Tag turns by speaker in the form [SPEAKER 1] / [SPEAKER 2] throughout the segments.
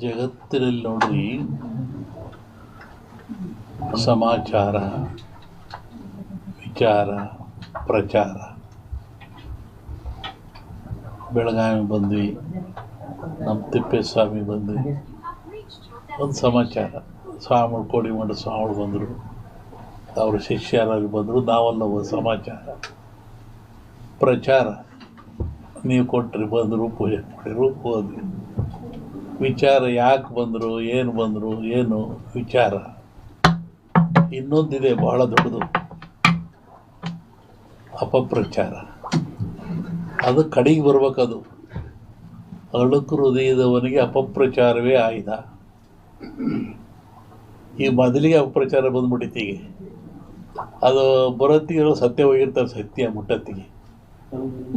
[SPEAKER 1] ಜಗತ್ತಿನಲ್ಲಿ ನೋಡ್ರಿ ಸಮಾಚಾರ, ವಿಚಾರ, ಪ್ರಚಾರ. ಬೆಳಗಾವಿ ಬಂದ್ವಿ, ನಮ್ಮ ತಿಪ್ಪೇಸ್ವಾಮಿ ಬಂದ್ವಿ. ಒಂದು ಸಮಾಚಾರ ಸ್ವಾಮಿಗಳು ಕೋಡಿಮಠ ಸ್ವಾಮಿ ಬಂದರು. ಅವ್ರ ಶಿಷ್ಯರಾಗಿ ಬಂದರು. ನಾವೆಲ್ಲ ಒಂದು ಸಮಾಚಾರ. ಪ್ರಚಾರ. ನೀವು ಕೊಟ್ಟರೆ ಬಂದರು, ಪೂಜೆ ಮಾಡಿರು ಹೋದ್ವಿ. ವಿಚಾರ ಯಾಕೆ ಬಂದರು, ಏನು ಬಂದರು, ಏನು ವಿಚಾರ? ಇನ್ನೊಂದಿದೆ ಬಹಳ ದೊಡ್ಡದು. ಅಪಪ್ರಚಾರ. ಅದು ಕಡೆಗೆ ಬರ್ಬೇಕದು. ಅಳುಕು ಹೃದಯದವನಿಗೆ ಅಪಪ್ರಚಾರವೇ ಆಯ್ದ. ಈ ಮೊದಲಿಗೆ ಅಪಪ್ರಚಾರ ಈಗ ಅದು ಬರೋತ್ತಿಗೆ ಸತ್ಯ ಹೋಗಿರ್ತಾರೆ, ಸತ್ಯ ಮುಟ್ಟತ್ತಿಗೆ.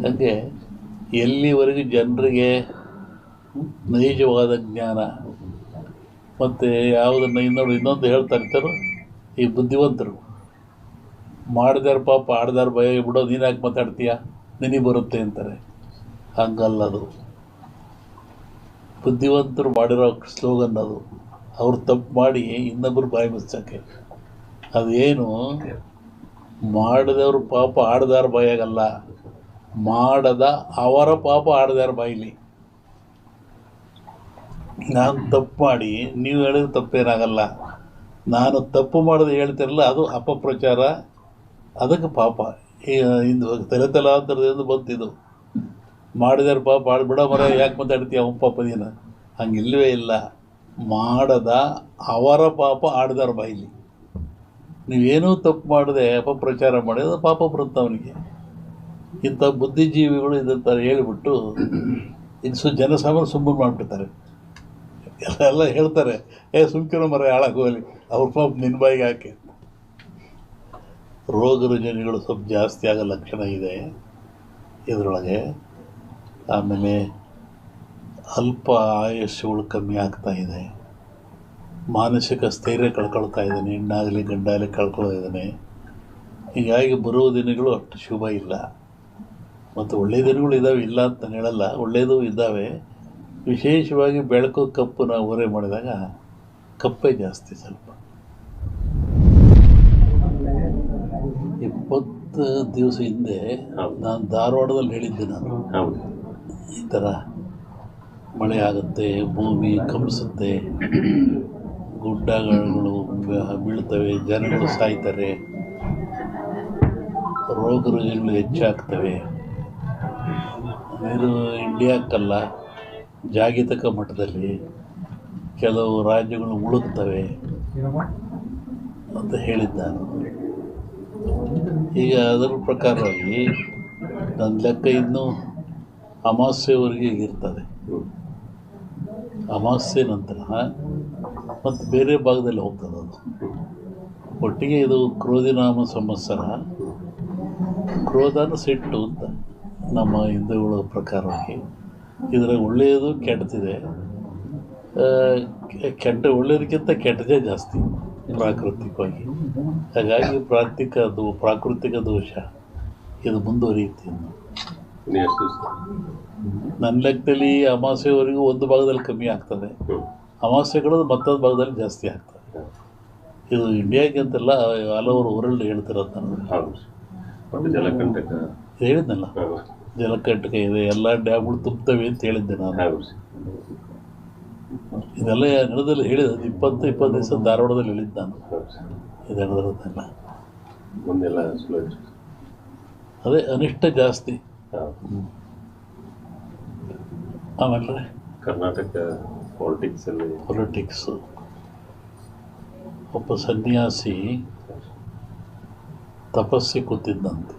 [SPEAKER 1] ಹಾಗೆ ಎಲ್ಲಿವರೆಗೂ ಜನರಿಗೆ ನೈಜವಾದ ಜ್ಞಾನ. ಮತ್ತು ಯಾವುದನ್ನು ಇನ್ನೊಂದು ಇನ್ನೊಂದು ಹೇಳ್ತಾ ಇರ್ತಾರೋ ಈ ಬುದ್ಧಿವಂತರು. ಮಾಡಿದಾರ ಪಾಪ, ಆಡ್ದಾರ ಭಯ, ಬಿಡೋ ನೀನು ಯಾಕೆ ಮಾತಾಡ್ತೀಯ? ನಿನಗೆ ಬರುತ್ತೆ ಅಂತಾರೆ. ಹಂಗಲ್ಲ ಅದು. ಬುದ್ಧಿವಂತರು ಮಾಡಿರೋ ಸ್ಲೋಗನ್ ಅದು. ಅವ್ರು ತಪ್ಪು ಮಾಡಿ ಇನ್ನೊಬ್ಬರು ಬಾಯಿ ಮುಚ್ಚೋಕ್ಕೆ ಅದೇನು? ಮಾಡಿದವ್ರು ಪಾಪ ಆಡ್ದಾರ ಬಾಯಾಗಲ್ಲ. ಮಾಡದ ಅವರ ಪಾಪ ಆಡ್ದಾರ ಬಾಯಿಲಿ ನಾನು ತಪ್ಪು ಮಾಡಿ, ನೀವು ಹೇಳಿದ್ರೆ ತಪ್ಪೇನಾಗಲ್ಲ. ನಾನು ತಪ್ಪು ಮಾಡೋದು ಹೇಳ್ತಿರಲ್ಲ, ಅದು ಅಪಪ್ರಚಾರ, ಅದಕ್ಕೆ ಪಾಪ. ಇದು ತಲೆ ತಲಾಂತರದಿಂದ ಬಂತಿದ್ದು ಮಾಡಿದಾರೆ ಪಾಪ ಆಡ್ಬಿಡ ಮರ, ಯಾಕೆ ಮಾತಾಡ್ತೀಯ ಅವನ ಪಾಪ ನೀನು? ಹಂಗಿಲ್ವೇ ಇಲ್ಲ. ಮಾಡದ ಅವರ ಪಾಪ ಆಡ್ದಾರ ಬಾಯಿಲಿ. ನೀವೇನೂ ತಪ್ಪು ಮಾಡದೆ ಅಪಪ್ರಚಾರ ಮಾಡಿದ್ರೆ ಪಾಪ ಬರುತ್ತೆ ಅವನಿಗೆ. ಇಂಥ ಬುದ್ಧಿಜೀವಿಗಳು ಇದಂತ ಹೇಳಿಬಿಟ್ಟು ಇದು ಸು ಜನಸಾಮಾನ್ಯ ಸುಮ್ಮನೆ ಮಾಡಿಬಿಡ್ತಾರೆ. ಎಲ್ಲ ಹೇಳ್ತಾರೆ, ಏ ಸುಮ್ಕಿರೋ ಮರ ಹಾಳಾಗೋಲಿ ಅವ್ರ ಪಾಪ ನಿನ್ನ ಬಾಯಿಗೆ ಹಾಕಿ. ರೋಗ ರುಜಿನಗಳು ಸ್ವಲ್ಪ ಜಾಸ್ತಿ ಆಗೋ ಲಕ್ಷಣ ಇದೆ ಇದರೊಳಗೆ. ಆಮೇಲೆ ಅಲ್ಪ ಆಯುಷ್ಯಗಳು ಕಮ್ಮಿ ಆಗ್ತಾ ಇದೆ. ಮಾನಸಿಕ ಸ್ಥೈರ್ಯ ಕಳ್ಕೊಳ್ತಾ ಇದ್ದಾನೆ, ಹೆಣ್ಣಾಗಲಿ ಗಂಡಾಗಲಿ ಕಳ್ಕೊಳ್ತಾ ಇದ್ದಾನೆ. ಹೀಗಾಗಿ ಬರುವ ದಿನಗಳು ಅಷ್ಟು ಶುಭ ಇಲ್ಲ. ಮತ್ತು ಒಳ್ಳೆಯ ದಿನಗಳು ಇದ್ದಾವೆ ಇಲ್ಲ ಅಂತ ಹೇಳಲ್ಲ. ಒಳ್ಳೆಯದು ಇದ್ದಾವೆ. ವಿಶೇಷವಾಗಿ ಬೆಳಕು ಕಪ್ಪು ನಾವು ಓರೆ ಮಾಡಿದಾಗ ಕಪ್ಪೇ ಜಾಸ್ತಿ ಸ್ವಲ್ಪ. ಇಪ್ಪತ್ತು ದಿವಸ ಹಿಂದೆ ನಾನು ಧಾರವಾಡದಲ್ಲಿ ಹೇಳಿದ್ದೆ ನಾನು.
[SPEAKER 2] ಹೌದು.
[SPEAKER 1] ಈ ಥರ ಮಳೆ ಆಗುತ್ತೆ ಭೂಮಿ ಕಂಪಿಸುತ್ತೆ ಗುಡ್ಡಗಳು ಬೀಳ್ತವೆ ಜನಗಳು ಸಾಯ್ತಾರೆ ರೋಗ ರುಜಿನಗಳು ಹೆಚ್ಚಾಗ್ತವೆ. ಇದು ಇಂಡಿಯಾಕ್ಕಲ್ಲ ಜಾಗತಿಕ ಮಟ್ಟದಲ್ಲಿ ಕೆಲವು ರಾಜ್ಯಗಳು ಮುಳುಗ್ತವೆ ಅಂತ ಹೇಳಿದ್ದಾನೆ. ಈಗ ಅದರ ಪ್ರಕಾರವಾಗಿ ನನ್ನ ಲೆಕ್ಕ ಇನ್ನೂ ಅಮಾವಾಸ್ಯೆವರೆಗೆ ಇರ್ತದೆ. ಅಮಾಸ್ಯೆ ನಂತರ ಮತ್ತು ಬೇರೆ ಭಾಗದಲ್ಲಿ ಹೋಗ್ತದೆ ಅದು. ಒಟ್ಟಿಗೆ ಇದು ಕ್ರೋಧಿನಾಮ ಸಂವತ್ಸರ, ಕ್ರೋಧನ ಸಿಟ್ಟು ಅಂತ ನಮ್ಮ ಹಿಂದೂಗಳ ಪ್ರಕಾರವಾಗಿ ಇದರ ಒಳ್ಳೆಯದು ಕೆಟ್ಟದಿದೆ. ಕೆಟ್ಟ ಒಳ್ಳೆಯದಕ್ಕಿಂತ ಕೆಟ್ಟದೇ ಜಾಸ್ತಿ ಪ್ರಾಕೃತಿಕವಾಗಿ. ಹಾಗಾಗಿ ಪ್ರಾಕೃತಿಕ ದೋ ಪ್ರಾಕೃತಿಕ ದೋಷ ಇದು ಮುಂದುವರಿಯುತ್ತೆ ನನ್ನ ಲೆಕ್ಕದಲ್ಲಿ ಅಮಾವಾಸ್ಯೆವರೆಗೂ ಒಂದು ಭಾಗದಲ್ಲಿ ಕಮ್ಮಿ ಆಗ್ತದೆ. ಅಮಾವಾಸ್ಯೆಗಳು ಮತ್ತೊಂದು ಭಾಗದಲ್ಲಿ ಜಾಸ್ತಿ ಆಗ್ತದೆ. ಇದು ಇಂಡಿಯಾಗೆ ಅಂತಲ್ಲ ಹಲವರು ಊರಲ್ಲಿ ಹೇಳ್ತಿರೋದು ನಾನು ಹೇಳಿದ್ನಲ್ಲ.
[SPEAKER 2] ಹೌದು
[SPEAKER 1] ಜಲಕಂಟಕ ಇದೆ ಎಲ್ಲ ಡ್ಯಾಮ್ಗಳು ತುಂಬ್ತವೆ ಅಂತ ಹೇಳಿದ್ದೆ ನಾನು. ಇದೆಲ್ಲ ನಡೆದಲ್ಲಿ ಹೇಳಿದ ಇಪ್ಪತ್ತು ಇಪ್ಪತ್ತು ದಿವಸ ಧಾರವಾಡದಲ್ಲಿ ಹೇಳಿದ್ದು ನಾನು. ಇದು ನಡೆದಿರೋದೆಲ್ಲ
[SPEAKER 2] ಮುಂದೆಲ್ಲ
[SPEAKER 1] ಅದೇ ಅನಿಷ್ಟ ಜಾಸ್ತಿ. ಆಮೇಲೆ?
[SPEAKER 2] ಕರ್ನಾಟಕ ಪಾಲಿಟಿಕ್ಸಲ್ಲಿ
[SPEAKER 1] ಪೊಲಿಟಿಕ್ಸು ಒಬ್ಬ ಸನ್ಯಾಸಿ ತಪಸ್ಸಿ ಕೂತಿದ್ದಂತೆ.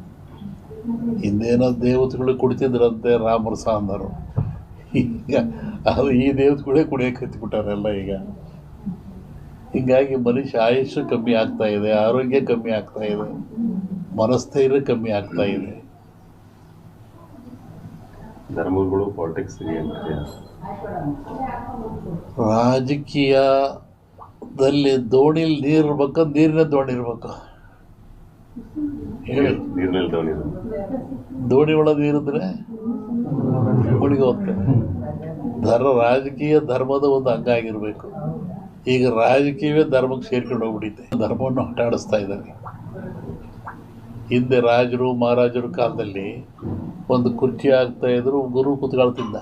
[SPEAKER 1] ಹಿಂದೇನೋ ದೇವತೆಗಳು ಕುಡಿತಿದ್ರಂತೆ ರಾಮರ ಅಂದರು ಈಗ ಅದು ಈ ದೇವತೆಗಳೇ ಕುಡಿಯೋಕೆ ಹತ್ಬಿಟ್ಟಾರೆಲ್ಲ ಈಗ. ಹೀಗಾಗಿ ಮನುಷ್ಯ ಆಯುಷ್ಯ ಕಮ್ಮಿ ಆಗ್ತಾ ಇದೆ ಆರೋಗ್ಯ ಕಮ್ಮಿ ಆಗ್ತಾ ಇದೆ ಮನಸ್ಥೈರ್ಯ ಕಮ್ಮಿ ಆಗ್ತಾ ಇದೆ.
[SPEAKER 2] ಧರ್ಮಗಳು ಪಾಲಿಟಿಕ್ಸ್
[SPEAKER 1] ರಾಜಕೀಯದಲ್ಲಿ ದೋಣಿಲಿ ನೀರು ಇರ್ಬೇಕು ನೀರಿನ ದೋಣಿ ಇರ್ಬೇಕು
[SPEAKER 2] ದೋಣಿ
[SPEAKER 1] ಒಳಗೆ ನೀರಿದ್ರೆ ಮುಳುಗಿ ಹೋಗ್ತಾರೆ ಧರ್ಮ, ರಾಜಕೀಯ ಧರ್ಮದ ಒಂದು ಅಂಗ ಆಗಿರಬೇಕು. ಈಗ ರಾಜಕೀಯವೇ ಧರ್ಮಕ್ಕೆ ಸೇರ್ಕೊಂಡು ಹೋಗ್ಬಿಟ್ಟಿದೆ. ಧರ್ಮವನ್ನು ಆಟಾಡಿಸ್ತಾ ಇದ್ದಾರೆ. ಹಿಂದೆ ರಾಜರು, ಮಹಾರಾಜರ ಕಾಲದಲ್ಲಿ ಒಂದು ಕುರ್ಚಿ ಆಗ್ತಾ ಇದ್ರು, ಗುರು ಕೂತ್ಕೊಳ್ತಿದ್ದ.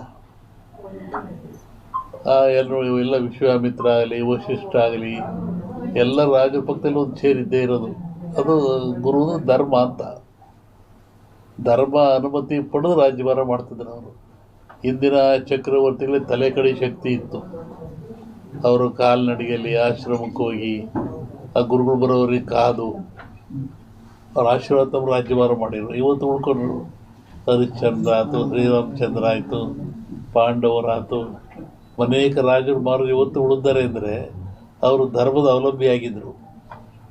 [SPEAKER 1] ಎಲ್ಲರೂ ಎಲ್ಲ ವಿಶ್ವಾಮಿತ್ರ ಆಗಲಿ, ವಶಿಷ್ಠ ಆಗಲಿ, ಎಲ್ಲ ರಾಜರ ಪಕ್ಕದಲ್ಲಿ ಒಂದು ಚೇರ್ ಇದ್ದೇ ಇರೋದು. ಅದು ಗುರು ಧರ್ಮ ಅಂತ. ಧರ್ಮ ಅನುಮತಿ ಪಡೆದು ರಾಜ್ಯಭಾರ ಮಾಡ್ತಿದ್ರು ಅವರು. ಹಿಂದಿನ ಚಕ್ರವರ್ತಿಗಳಿಗೆ ತಲೆ ಕಡೆ ಶಕ್ತಿ ಇತ್ತು. ಅವರು ಕಾಲ್ನಡಿಗೆಯಲ್ಲಿ ಆಶ್ರಮಕ್ಕೆ ಹೋಗಿ, ಆ ಗುರುಗಳು ಬರೋರಿಗೆ ಕಾದು, ಅವ್ರ ಆಶೀರ್ವಾದ ತಮ್ಮ ರಾಜ್ಯಭಾರ ಮಾಡಿದ್ರು. ಇವತ್ತು ಉಳ್ಕೊಂಡ್ರು. ಹರಿಶ್ಚಂದ್ರ ಆಯಿತು, ಶ್ರೀರಾಮಚಂದ್ರ ಆಯಿತು ಪಾಂಡವರಾಯಿತು ಅನೇಕ ರಾಜರು ಮಾರು ಇವತ್ತು ಉಳಿದ್ದಾರೆ ಅಂದರೆ, ಅವರು ಧರ್ಮದ ಅವಲಂಬಿಯಾಗಿದ್ದರು